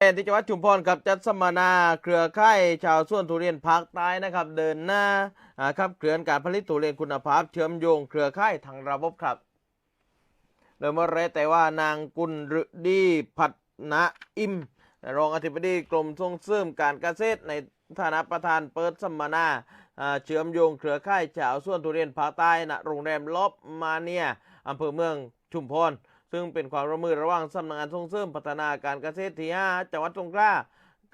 นที่จังหวัดชุมพรครับจัดสัมมนาเครือข่ายชาวสวนทุเรียนภาคใต้นะครับ เดินหน้าครับเคลื่อนการผลิตทุเรียนคุณภาพ เชื่อมโยงเครือข่ายทางระบบครับโดยเมื่อไรแต่ว่านางกุลฤดีพัฒนาอิมรองอธิบดีกรมส่งเสริมการเกษตรในฐานะประธานเปิดสัมมนาอ่าเชื่อมโยงเครือข่ายชาวสวนทุเรียนภาคใต้ณโรงแรมลอบมาเนียอำเภอเมืองชุมพร ซึ่งเป็นความร่วมมือระหว่างสำนักงานส่งเสริมพัฒนาการเกษตรที่5จังหวัดสงขลา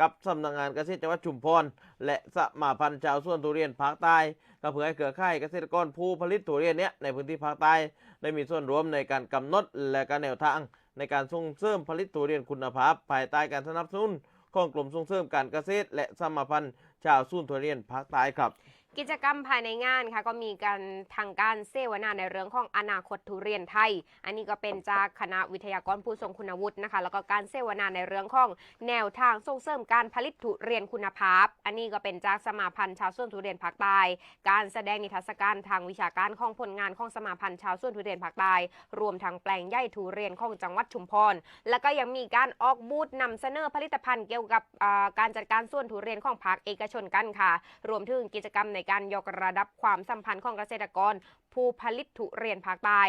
กับสำนักงานเกษตรจังหวัดชุมพรและสมาพันธ์ชาวสวนทุเรียนภาคใต้ก็เพื่อให้เครือข่ายเกษตรกรผู้ผลิตทุเรียนเนี้ยในพื้นที่ภาคใต้ได้มีส่วนร่วมในการกำหนดและการแนวทาง ในการส่งเสริมผลิตทุเรียนคุณภาพ ภายใต้การสนับสนุนของกลุ่มส่งเสริมการเกษตร และสมาพันธ์ ชาวสุนทุเรียนภาคใต้ครับกิจกรรมภายในงานค่ะก็มีการทางการเสวนาในเรื่องของอนาคตทุเรียนไทย อันนี้ก็เป็นจากคณะวิทยากรผู้ทรงคุณวุฒินะคะ แล้วก็การเสวนาในเรื่องของแนวทางส่งเสริมการผลิตทุเรียนคุณภาพ อันนี้ก็เป็นจากสมาพันธ์ชาวสวนทุเรียนภาคใต้การแสดงนิทรรศการทางวิชาการของผลงานของสมาพันธ์ชาวสวนทุเรียนภาคใต้รวมทั้งแปลงใหญ่ทุเรียนของจังหวัดชุมพรแล้วก็ยังมีการออกบูธนำเสนอผลิตภัณฑ์เกี่ยวกับการจัดการส่วนทุเรียนของภาคเอกชนกันค่ะ รวมถึงกิจกรรมในการยกระดับความสัมพันธ์ของเกษตรกร ผู้ผลิตทุเรียนภาคใต้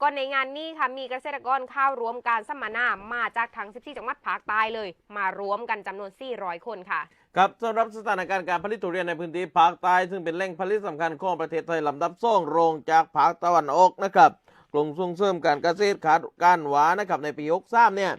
ก็ในงานนี้ค่ะมีเกษตรกรเข้าร่วมการสัมมนามาจากทั้ง 14 จังหวัดภาคใต้เลย มารวมกันจำนวน 400 คนค่ะครับสำหรับสถานการณ์การผลิตทุเรียนในพื้นที่ภาคใต้ซึ่งเป็นแหล่งผลิตสำคัญของประเทศไทยลำดับสองรองจากภาคตะวันออกนะครับกลุ่มส่งเสริมการเกษตรขาดการหวานนะครับในปี63เนี่ย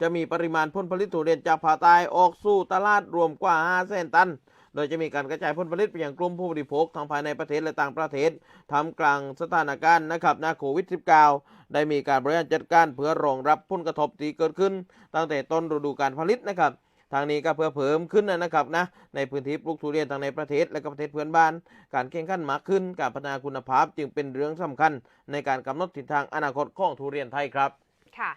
จะมีปริมาณผลผลิตทุเรียนจากภาคใต้ออกสู่ตลาดรวมกว่า5แสนตัน โดยจะมีการกระจายผลผลิตไปยังกลุ่มผู้บริโภคทั้งภายในประเทศและต่างประเทศทำกลางสถานการณ์นะครับนาโควิด -19 ได้มีการบริหารจัดการเพื่อรองรับผลกระทบที่เกิดขึ้น ตั้งแต่ต้นฤดูการผลิตนะครับทางนี้ก็เพื่อเพิ่มขึ้นนะครับนะในพื้นที่ปลูกทุเรียนทั้งในประเทศและก็ประเทศเพื่อนบ้าน การแข่งขันมากขึ้น การพัฒนาคุณภาพจึงเป็นเรื่องสำคัญ ในการกำหนดทิศทางอนาคตของทุเรียนไทยครับ ค่ะ